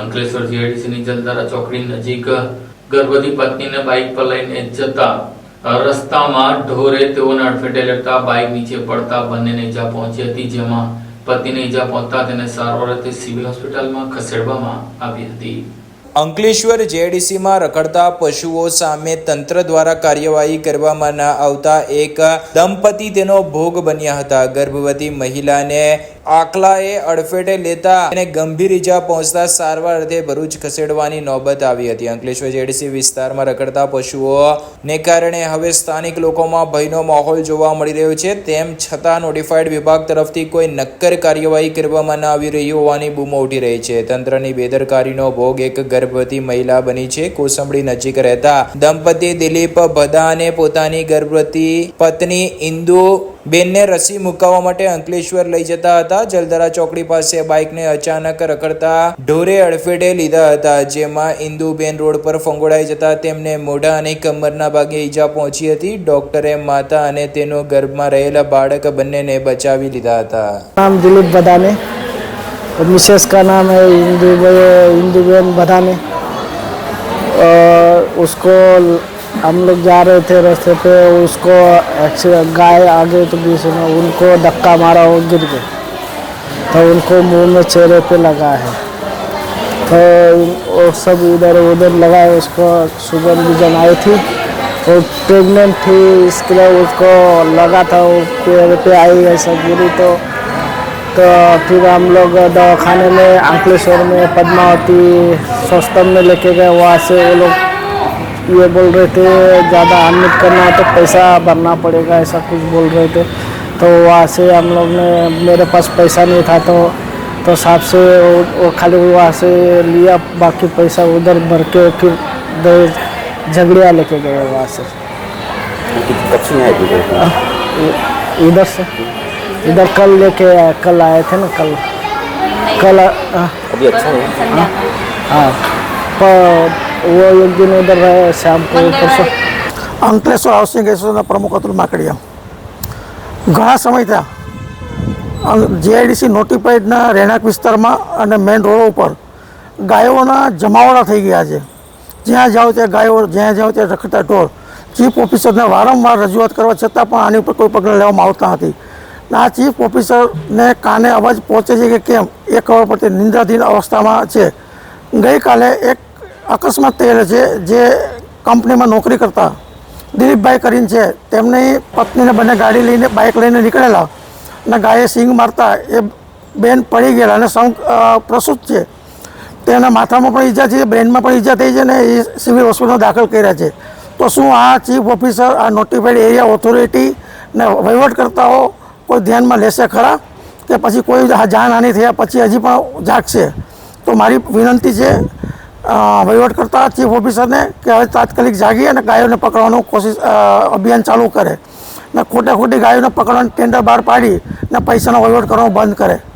અંકલેશ્વર જીઆઈડીસીની જલધારા ચોકડી નજીક ગર્ભવતી પત્નીને બાઇક પર લઈને જતા રસ્તામાં ઢોરે તેઓને અડફેટે લેતા બાઇક નીચે પડતા બંનેને ઈજા પહોંચી હતી, જેમાં પતિને ઈજા પહોંચતા તેને સારવાર અર્થે સિવિલ હોસ્પિટલમાં ખસેડવામાં આવી હતી. અંકલેશ્વર જેડીસીમાં રખડતા પશુઓ સામે તંત્ર દ્વારા કાર્યવાહી કરવામાં ન આવતા એક દંપતી તેનો ભોગ બન્યા હતા. ગર્ભવતી મહિલાને આખલાએ અડફેટે લેતા અને ગંભીર ઈજા પહોંચતા સારવાર અર્થે ભરૂચ ખસેડવાની નોબત આવી હતી. અંકલેશ્વર જેડીસી વિસ્તારમાં રખડતા પશુઓને કારણે હવે સ્થાનિક લોકોમાં ભયનો માહોલ જોવા મળી રહ્યો છે. તેમ છતાં નોટિફાઈડ વિભાગ તરફથી કોઈ નક્કર કાર્યવાહી કરવામાં ન આવી રહી હોવાની બૂમો ઉઠી રહી છે. તંત્રની બેદરકારીનો ભોગ એક ગર્ભવતી મહિલા બની છે. કોસંબડી નજીક રહેતા દંપતી દિલીપ ભદાને પોતાની ગર્ભવતી પત્ની ઇન્દુ બેનને રસી મુકાવવા માટે અંકલેશ્વર લઈ જતા હતા જલદરા ચોકડી પાસે બાઇકને અચાનક રખડતા ઢોરે અડફેટે લીધા હતા જેમાં ઇન્દુબેન રોડ પર ફંગોળાઈ જતા તેમને મોઢા અને કમરના ભાગે ઈજા પહોંચી હતી ડોક્ટરે માતા અને તેનો ગર્ભમાં રહેલા બાળક બંનેને બચાવી લીધા હતા नाम दिलीप बदाने और मिसेस का नाम है इंदु इंदुबेन बदाने और उसको हम लोग जा रहे थे रास्ते पे, उसको एक्सीडेंट गाय आ आगे तो बीच में उनको धक्का मारा वो गिर गए। तो उनको मुँह में चेहरे पे लगा है। तो वो सब इधर उधर लगा है, उसको शुगर विजन आई थी, वो प्रेग्नेंट थी, इसके लिए उसको लगा था, वो पैर पे आई, ऐसा गिरी तो तो फिर हम लोग दवाखाने में, अंकलेश्वर में, पद्मावती सस्तम में लेके गए, वहाँ से वो लोग ये बोल रहे थे ज़्यादा एडमिट करना है तो पैसा भरना पड़ेगा ऐसा कुछ बोल रहे थे। तो वहाँ से हम लोग ने मेरे पास पैसा नहीं था तो तो साहब से वो, खाली वहाँ से लिया बाकी पैसा उधर भर के फिर झगड़िया लेके गए वहाँ से। कब से आए इधर से। इधर कल लेके आए कल आए थे ना कल। कल अभी अच्छा है। हाँ। वो एक दिन उधर रहे शाम को परसों અંકલેશ્વર હાઉસિંગ એસોસિએશનના પ્રમુખ અતુલ માકડિયા ઘણા સમય થયા જીઆઈડીસી નોટિફાઈડના રહેણાંક વિસ્તારમાં અને મેઇન રોડ ઉપર ગાયોના જમાવડા થઈ ગયા છે જ્યાં જાઓ ત્યાં ગાયો જ્યાં જાઓ ત્યાં રખડતા ઢોર ચીફ ઓફિસરને વારંવાર રજૂઆત કરવા છતાં પણ આની ઉપર કોઈ પગલાં લેવામાં આવતા નથી અને આ ચીફ ઓફિસરને કાને અવાજ પહોંચે છે કે કેમ એ ખબર પડતી નિંદ્રાધીન અવસ્થામાં છે ગઈકાલે એક અકસ્માત થયેલો છે. જે કંપનીમાં નોકરી કરતા દિલીપભાઈ કરીને છે. તેમની પત્નીને બંને ગાડી લઈને બાઇક લઈને નીકળેલા અને ગાયે સિંગ મારતા એ બેન પડી ગયેલા અને સૌ અ, પ્રસૂત છે. તેના માથામાં પણ ઈજા છે બ્રેનમાં પણ ઈજા થઈ છે ને એ સિવિલ હોસ્પિટલમાં દાખલ કર્યા છે. તો શું આ ચીફ ઓફિસર આ નોટિફાઈડ એરિયા ઓથોરિટી ને વહીવટકર્તાઓ કોઈ ધ્યાનમાં લેશે ખરા? કે પછી કોઈ જાનહાનિ થયા પછી હજી પણ જાગશે? તો મારી વિનંતી છે અ, વહીવટકર્તા ચીફ ઓફિસરને કે હવે તાત્કાલિક જાગી અને ગાયોને પકડવાનું કોશિશ અભિયાન ચાલુ કરે. ને ખોટે ખોટી ગાયોને પકડવાનું ટેન્ડર બહાર પાડી ને પૈસાનો વહીવટ કરવાનું બંધ કરે.